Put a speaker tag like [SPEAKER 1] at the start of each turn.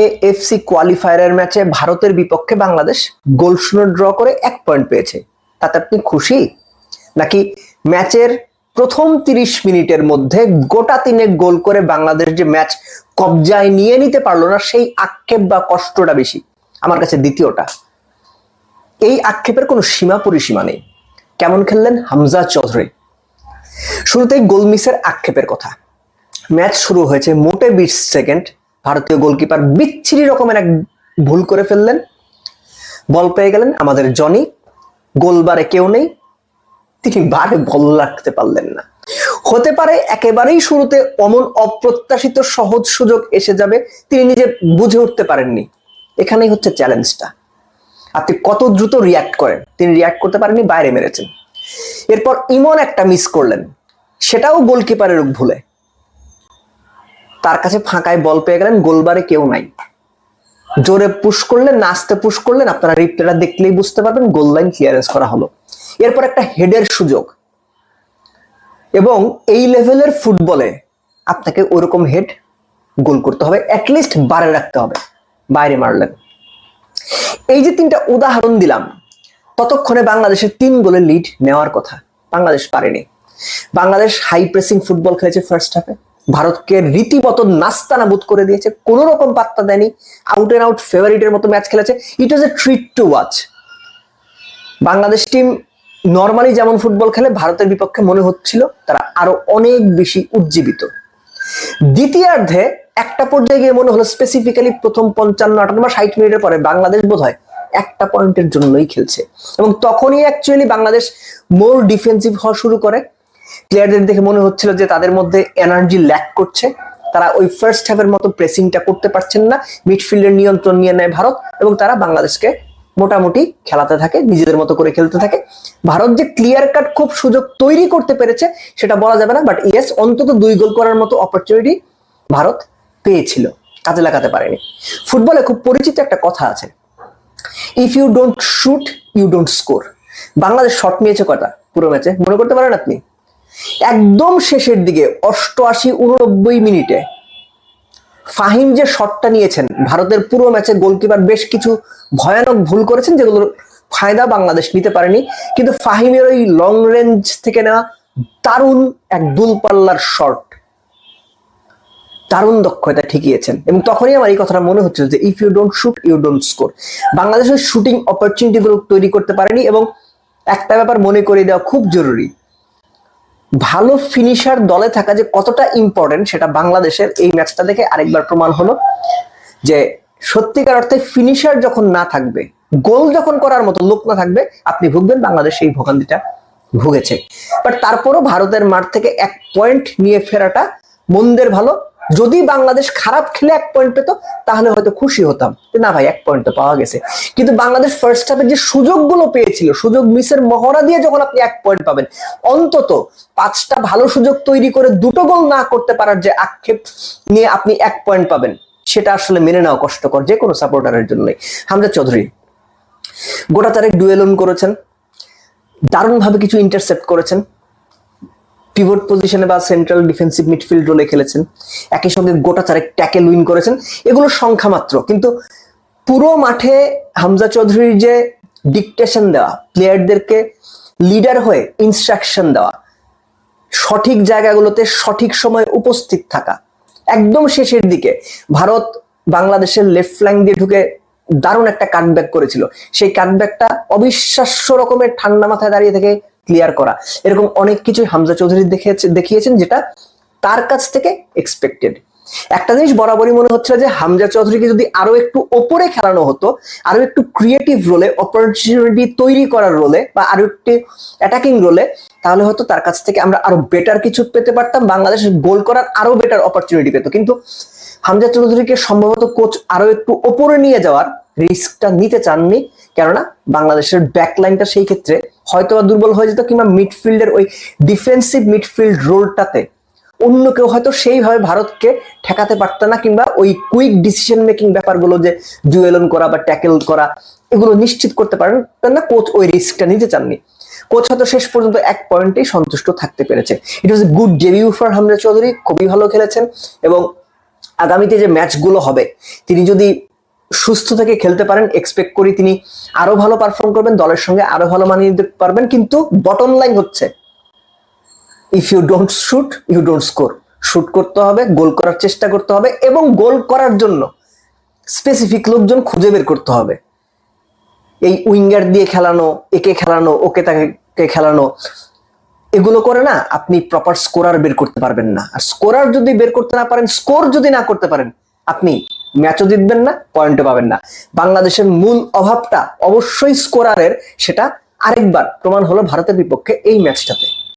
[SPEAKER 1] AFC কোয়ালিফায়ারের ম্যাচে ভারতের বিপক্ষে বাংলাদেশ গোল শূন্য ড্র করে এক পয়েন্ট পেয়েছে। তাতে আপনি খুশি? নাকি ম্যাচের প্রথম তিরিশ মিনিটের মধ্যে গোটা তিনে গোল করে বাংলাদেশ যে ম্যাচ কবজায় নিয়ে নিতে পারল না, সেই আক্ষেপ বা কষ্টটা বেশি। আমার কাছে দ্বিতীয়টা। এই আক্ষেপের কোনো সীমা পরিসীমা নেই। কেমন খেললেন? হামজা চৌধুরী। শুরুতেই গোল মিসের আক্ষেপের কথা। ম্যাচ শুরু হয়েছে মোটে বিশ সেকেন্ড ভারতীয় গোলকিপার বিচ্ছিরি রকমের এক ভুল করে ফেললেন। বল পেয়ে গেলেন আমাদের জনি। গোলবারে কেউ নেই। তিনি বারে বল রাখতে পারলেন না। হতে পারে একেবারেই শুরুতে অমন অপ্রত্যাশিত সহজ সুযোগ এসে যাবে, তিনি নিজে বুঝে উঠতে পারেননি। এখানেই হচ্ছে চ্যালেঞ্জটা আপনি কত দ্রুত রিয়াক্ট করেন, তিনি রিয়াক্ট করতে পারেননি, বাইরে মেরেছেন। এরপর ইমন একটা মিস করলেন। সেটাও গোলকিপারের ভুলে। তার কাছে ফাঁকায় বল পেয়ে গেলেন, গোলবারে কেউ নাই। জোরে পুশ করলেন, নাচতে পুশ করলেন, আপনারা রিপ্লেটা দেখলেই বুঝতে পারবেন গোল লাইন ক্লিয়ারেন্স করা হলো। এরপর একটা হেডের সুযোগ। এবং এই লেভেলের ফুটবলে আপনাকে ওরকম হেড গোল করতে হবে অ্যাটলিস্ট বারে রাখতে হবে, বাইরে মারলেন। এই যে তিনটা উদাহরণ দিলাম, ততক্ষণে বাংলাদেশের তিন গোলের লিড নেওয়ার কথা। বাংলাদেশ পারেনি। বাংলাদেশ হাই প্রেসিং ফুটবল খেলেছে ফার্স্ট হাফে ভারতকে রীতিমত নাস্তানাবুদ করে দিয়েছে কোন রকম পাত্তা দেয়নি আউট এন্ড আউট ফেভারিটের মতো ম্যাচ খেলেছে। It was a treat to watch Bangladesh team normally যেমন ফুটবল খেলে, ভারতের বিপক্ষে মনে হচ্ছিল তারা আরও অনেক বেশি উজ্জীবিত। দ্বিতীয়ার্ধে একটা পর্যায়ে গিয়ে মনে হলো স্পেসিফিক্যালি প্রথম পঞ্চান্ন আটান্ন বা ষাট মিনিটের পরে বাংলাদেশ বোধ হয় একটা পয়েন্টের জন্যই খেলছে। এবং তখনই অ্যাকচুয়ালি বাংলাদেশ মোর ডিফেন্সিভ হওয়া শুরু করে। প্লেয়ারদের দেখে মনে হচ্ছিল যে তাদের মধ্যে এনার্জি ল্যাক করছে। তারা ওই ফার্স্ট হাফের মতো প্রেসিংটা করতে পারছেন না। মিডফিল্ডের নিয়ন্ত্রণ নিয়ে নেয় ভারত এবং তারা বাংলাদেশকে মোটামুটি খেলাতে থাকে, নিজেদের মতো করে খেলতে থাকে। ভারত যে ক্লিয়ার কাট খুব সুযোগ তৈরি করতে পেরেছে, সেটা বলা যাবে না বাট ইয়েস অন্তত দুই গোল করার মতো অপরচুনিটি ভারত পেয়েছিল, কাজে লাগাতে পারেনি। ফুটবলে খুব পরিচিত একটা কথা আছে। If you don't shoot you don't score Bangladesh shot নিয়েছে কটা পুরো ম্যাচে? মনে করতে পারেন আপনি? একদম শেষের দিকে, অষ্টআশি উননব্বই মিনিটে। ফাহিম যে শটটা নিয়েছেন, ভারতের পুরো ম্যাচে গোলকিপার বেশ কিছু ভয়ানক ভুল করেছেন যেগুলোর ফায়দা বাংলাদেশ নিতে পারেনি। কিন্তু ফাহিমের ওই লং রেঞ্জ থেকে নেওয়া দারুণ এক দুলপাল্লার শট দারুণ দক্ষতা ঠিকিয়েছেন। এবং তখনই আমার এই কথাটা মনে হচ্ছিল যে if you don't shoot you don't score বাংলাদেশের শুটিং অপরচুনিটি গুলো তৈরি করতে পারেনি এবং একটা ব্যাপার মনে করে দেওয়া খুব জরুরি। ভালো ফিনিশার দলে থাকা যে কতটা ইম্পর্টেন্ট সেটা বাংলাদেশের এই ম্যাচটা দেখে আরেকবার প্রমাণ হলো যে সত্যিকার অর্থে ফিনিশার যখন না থাকবে গোল যখন করার মতো লোক না থাকবে, আপনি ভুগবেন বাংলাদেশ এই ভোগান্তিটা ভুগেছে। বাট তারপরও ভারতের মাঠ থেকে এক পয়েন্ট নিয়ে ফেরাটা মন্দের ভালো। যদি বাংলাদেশ খারাপ খেলে এক পয়েন্ট পেতো, তাহলে হয়তো খুশি হতাম। না ভাই, এক পয়েন্ট তো পাওয়া গেছে। কিন্তু বাংলাদেশ ফার্স্ট হাফে যে সুযোগগুলো পেয়েছিল, সুযোগ মিসের মহড়া দিয়ে যখন আপনি এক পয়েন্ট পাবেন, অন্তত পাঁচটা ভালো সুযোগ তৈরি করে দুটো গোল না করতে পারার যে আক্ষেপ নিয়ে আপনি এক পয়েন্ট পাবেন, সেটা আসলে মেনে নেওয়া কষ্টকর যে কোনো সাপোর্টারের জন্যই। হামজা চৌধুরী, গোটা তারেক ডুয়েলন করেছেন, দারুণভাবে কিছু ইন্টারসেপ্ট করেছেন। পিভট পজিশনে বা সেন্ট্রাল ডিফেন্সিভ মিডফিল্ড রোলে খেলেছেন। একই সঙ্গে গোটা চারেক ট্যাকেল উইন করেছেন। এগুলো সংখ্যা মাত্র। কিন্তু পুরো মাঠে হামজা চৌধুরীর যে ডিকটেশন দেওয়া প্লেয়ারদেরকে লিডার হয়ে ইনস্ট্রাকশন দেওয়া, সঠিক জায়গাগুলোতে সঠিক সময় উপস্থিত থাকা, একদম শেষের দিকে ভারত বাংলাদেশের লেফট ফ্ল্যাঙ্ক দিয়ে ঢুকে দারুণ একটা কাটব্যাক করেছিল। সেই কাটব্যাকটা অবিশ্বাস্য রকমের ঠান্ডা মাথায় দাঁড়িয়ে থেকে ক্লিয়ার করা। এরকম অনেক কিছুই হামজা চৌধুরী দেখিয়েছে দেখিয়েছেন যেটা তার কাছ থেকে এক্সপেক্টেড একটা জিনিস বরাবরই মনে হচ্ছে যে হামজা চৌধুরীকে যদি আরও একটু ওপরে খেলানো হতো আরও একটু ক্রিয়েটিভ রোলে অপরচুনিটি তৈরি করার রোলে বা আরও একটি অ্যাটাকিং রোলে তাহলে হয়তো তার কাছ থেকে আমরা আরও বেটার কিছু পেতে পারতাম, বাংলাদেশ গোল করার আরও বেটার অপরচুনিটি পেত। কিন্তু হামজা চৌধুরীকে সম্ভবত কোচ আরও একটু ওপরে নিয়ে যাওয়ার রিস্কটা নিতে চাননি, কেননা বাংলাদেশের ব্যাকলাইনটা সেই ক্ষেত্রে হয়তো বা দুর্বল হয়ে যেত কিংবা মিডফিল্ডের ওই ডিফেন্সিভ মিডফিল্ড রোলটাতে অন্য কেউ হয়তো সেইভাবে ভারতকে ঠেকাতে পারত না কিংবা ওই কুইক ডিসিশন মেকিং ব্যাপারগুলো যে জুয়েলন করা বা ট্যাকেল করা, এগুলো নিশ্চিত করতে পারেন না কোচ ওই রিস্কটা নিতে চাননি। কোচ হয়তো শেষ পর্যন্ত এক পয়েন্টেই সন্তুষ্ট থাকতে পেরেছে it was good debut for Hamza Chowdhury, খুবই ভালো খেলেছেন এবং আগামীতে যে ম্যাচগুলো হবে, তিনি যদি সুস্থ থেকে খেলতে পারেন এক্সপেক্ট করি তিনি আরও ভালো পারফর্ম করবেন, দলের সঙ্গে আরও ভালো মানিয়ে নিতে পারবেন। কিন্তু বটম লাইন হচ্ছে if you don't shoot you don't score shoot করতে হবে গোল করার চেষ্টা করতে হবে এবং গোল করার জন্য স্পেসিফিক লোকজন খুঁজে বের করতে হবে। এই উইঙ্গার দিয়ে খেলানো, একে খেলানো, ওকে তাকে খেলানো, এগুলো করে না আপনি প্রপার স্কোরার বের করতে পারবেন না। আর স্কোরার যদি বের করতে না পারেন স্কোর যদি না করতে পারেন, আপনি ম্যাচও জিতবেন না, পয়েন্টও পাবেন না। বাংলাদেশের মূল অভাবটা অবশ্যই স্কোরারের, সেটা আরেকবার প্রমাণ হলো ভারতের বিপক্ষে এই ম্যাচটাতে।